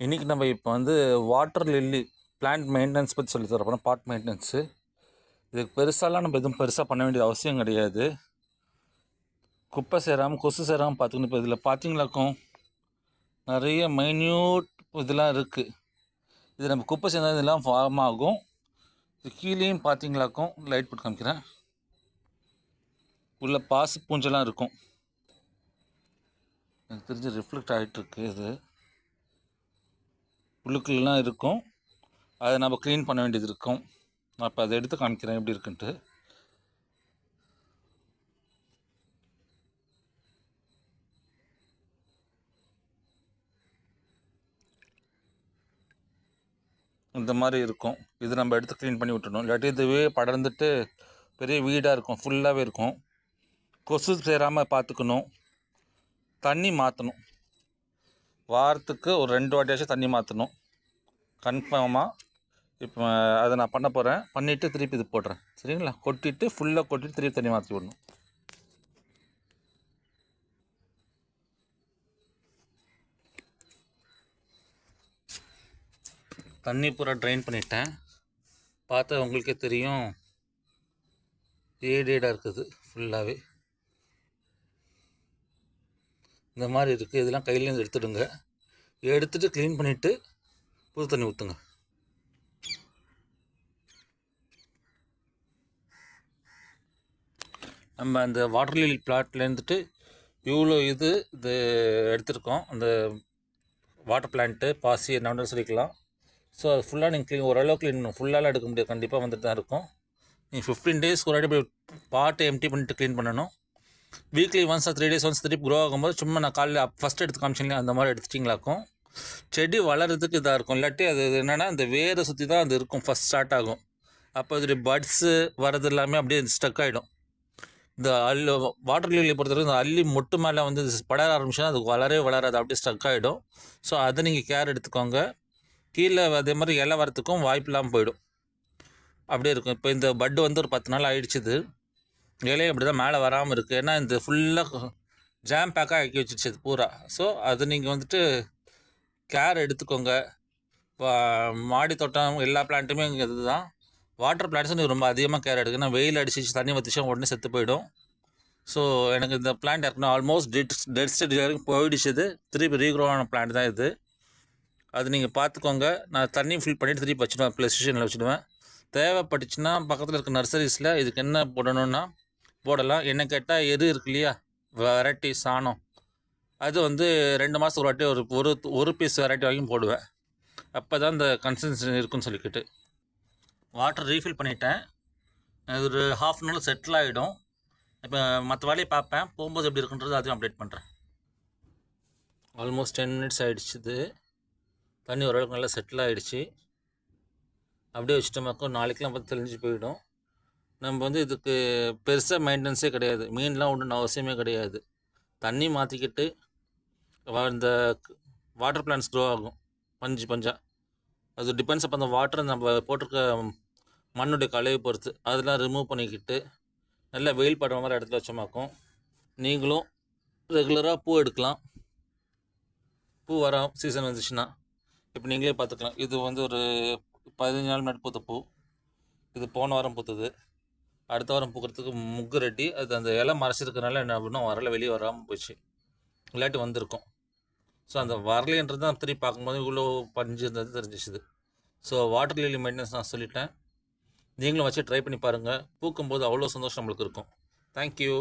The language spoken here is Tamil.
இன்றைக்கி நம்ம இப்போ வந்து வாட்டர் லில்லி பிளான்ட் மெயின்டெனன்ஸ் பற்றி சொல்லி தரப்போம் பாட் மெயின்டெனன்ஸு இதுக்கு பெருசாலாம் நம்ம எதுவும் பெருசாக பண்ண வேண்டியது அவசியம் கிடையாது. குப்பை சேராமல் கொசு சேராமல் பார்த்துக்கணும். இப்போ இதில் பார்த்தீங்களாக்கும் நிறைய மைன்யூட் இதெல்லாம் இருக்குது இது நம்ம குப்பை சேர்ந்தால் இதெல்லாம் ஃபார்ம் ஆகும். இது கீழேயும் பார்த்தீங்களாக்கும் லைட் போட்டு காமிக்கிறேன். உள்ளே பாசு பூஞ்செல்லாம் இருக்கும். எனக்கு தெரிஞ்சு ரிஃப்ளெக்ட் ஆகிட்டுருக்கு இது. புழுக்கள்லாம் இருக்கும். அதை நம்ம க்ளீன் பண்ண வேண்டியது இருக்கும். நான் இப்போ அதை எடுத்து காமிக்கிறேன். எப்படி இருக்குன்ட்டு. இந்த மாதிரி இருக்கும். இது நம்ம எடுத்து க்ளீன் பண்ணி விட்டுணும் இல்லாட்டி இதுவே படர்ந்துட்டு பெரிய வீடாக இருக்கும். ஃபுல்லாகவே இருக்கும். கொசு சேராமல் பார்த்துக்கணும். தண்ணி மாற்றணும் வாரத்துக்கு ஒரு ரெண்டு வாட்டியாச்சும் தண்ணி மாற்றணும் கன்ஃபார்மாக இப்போ அதை நான் பண்ண போகிறேன் பண்ணிவிட்டு திருப்பி இது போடுறேன் சரிங்களா? கொட்டிட்டு ஃபுல்லாக கொட்டிட்டு திருப்பி தண்ணி மாற்றி விடணும். தண்ணி பூரா ட்ரைன் பண்ணிட்டேன். பார்த்தா உங்களுக்கே தெரியும். ஏடேடாக இருக்குது ஃபுல்லாகவே இந்த மாதிரி இருக்குது இதெல்லாம் கையிலேருந்து எடுத்துடுங்க. எடுத்துகிட்டு க்ளீன் பண்ணிவிட்டு புது தண்ணி ஊற்றுங்க நம்ம அந்த வாட்டர் லீல் பிளாட்லேருந்துட்டு இவ்வளோ இது இது எடுத்திருக்கோம். அந்த வாட்டர் பிளான்ட்டு பாசி என்ன சொல்லிக்கலாம் ஸோ அது ஃபுல்லாக நீங்கள் க்ளீன் ஓரளவு க்ளீன் பண்ணணும். ஃபுல்லாலாம் எடுக்க முடியாது. கண்டிப்பாக வந்துட்டு தான் இருக்கும். நீங்கள் ஃபிஃப்டீன் டேஸ்க்கு ஒரு வாட்டி பாட்டை எம்டி பண்ணிட்டு க்ளீன் பண்ணணும். Weekly once three days once திருப்பி க்ரோ ஆகும்போது சும்மா நான் காலையில் ஃபஸ்ட் எடுத்து காமிச்சிங்களே அந்த மாதிரி எடுத்துட்டிங்களாக்கும். செடி வளர்கிறதுக்கு இதாக இருக்கும். இல்லாட்டி அது என்னென்னா இந்த வேரை சுற்றி தான் அது இருக்கும். ஃபஸ்ட் ஸ்டார்ட் ஆகும். அப்போ இது பட்ஸு வரது எல்லாமே அப்படியே ஸ்டக் ஆகிடும் இந்த அள்ளி வாட்டர் லில்லி பொறுத்தவரைக்கும் இந்த அள்ளி மொட்டு மேலே வந்து படர ஆரம்பிச்சுன்னா அது வளரவே வளராது. அப்படியே ஸ்டக் ஆகிடும் ஸோ அதை நீங்கள் கேர் எடுத்துக்கோங்க. கீழே அதே மாதிரி இலை வரத்துக்கும் வாய்ப்பு இல்லாமல் போயிடும். அப்படியே இருக்கும். இப்போ இந்த பட்டு வந்து ஒரு பத்து நாள் ஆயிடுச்சுது. இலையும் இப்படி தான் மேலே வராமல் இருக்குது ஏன்னா இந்த ஃபுல்லாக ஜாம் பேக்காக ஆக்கி வச்சிருச்சு அது பூரா. ஸோ அது நீங்கள் வந்துட்டு கேர் எடுத்துக்கோங்க. மாடி தோட்டம் எல்லா பிளான்ட்டுமே இங்கே இதுதான். வாட்டர் பிளான்ட்ஸும் நீங்கள் ரொம்ப அதிகமாக கேர் எடுக்கணும் வெயில் அடிச்சிச்சு தண்ணி வத்துச்சு உடனே செத்து போயிடும். ஸோ எனக்கு இந்த பிளான்ட் இருக்கணும் ஆல்மோஸ்ட் டெட் டெட் ஸ்டேட் வரைக்கும் போயிடுச்சுது திருப்பி ரீக்ரோ ஆன பிளான்ட் தான் இது. அது நீங்கள் பார்த்துக்கோங்க நான் தண்ணி ஃபில் பண்ணிவிட்டு திருப்பி வச்சுடுவேன். ப்ளஸ் ஸ்டேஷனில் வச்சுடுவேன். தேவைப்பட்டுச்சுன்னா பக்கத்தில் இருக்க நர்சரிஸில் இதுக்கு என்ன போடணுன்னா போடலாம். என்ன கேட்டால் எரு இருக்கு இல்லையா? வெரைட்டி சாணம். அது வந்து ரெண்டு மாதத்துக்கு ஒரு வாட்டி ஒரு ஒரு ஒரு பீஸ் வெரைட்டி வாங்கி போடுவேன். அப்போ தான் இந்த கன்சிஸ்டன்சி இருக்குன்னு சொல்லிக்கிட்டு. வாட்டர் ரீஃபில் பண்ணிட்டேன். அது ஒரு ஹாஃப் அன் ஹவர் செட்டில் ஆகிடும் இப்போ மற்ற வேலையை பார்ப்பேன். போகும்போது எப்படி இருக்குன்றது அதையும் அப்டேட் பண்ணுறேன் ஆல்மோஸ்ட் டென் மினிட்ஸ் ஆகிடுச்சுது தண்ணி ஓரளவுக்கு நல்லா செட்டில் ஆகிடுச்சு அப்படியே வச்சுட்டோமாக்கும் நாளைக்கெலாம் பார்த்து தெளிஞ்சு போயிடும். நம்ம வந்து இதுக்கு பெருசாக மெயின்டெனன்ஸே கிடையாது. மீன்லாம் ஒன்றும் அவசியமே கிடையாது. தண்ணி மாற்றிக்கிட்டு இந்த வாட்டர் பிளான்ஸ் க்ரோ ஆகும். பஞ்சு பஞ்சாக அது டிபெண்ட்ஸ் அப்போ அந்த வாட்டர் நம்ம போட்டிருக்க மண்ணுடைய கலையை பொறுத்து. அதெல்லாம் ரிமூவ் பண்ணிக்கிட்டு நல்லா வெயில் படுற மாதிரி இடத்துல வச்சோமாக்கும். நீங்களும் ரெகுலராக பூ எடுக்கலாம். பூ வர சீசன் வந்துச்சுன்னா. இப்போ நீங்களே பார்த்துக்கலாம். இது வந்து ஒரு பதினஞ்சு நாள் முன்னாடி பூத்த பூ. இது போன வாரம் பூத்தது. அடுத்த வாரம் பூக்கிறதுக்கு முக்கு ரெட்டி அது அந்த இலை மறைச்சிருக்கனால என்ன அப்படின்னா வரல வெளியே வராமல் போச்சு. இல்லாட்டி வந்திருக்கும். ஸோ அந்த வரலைன்றது தான் திரும்பி பார்க்கும்போது இவ்வளோ பஞ்சு இருந்தது தெரிஞ்சிச்சுது. ஸோ வாட்டர் லிலி மெயின்டெனன்ஸ் நான் சொல்லிட்டேன். நீங்களும் வச்சு ட்ரை பண்ணி பாருங்கள் பூக்கும்போது அவ்வளோ சந்தோஷம் நம்மளுக்கு இருக்கும். தேங்க்யூ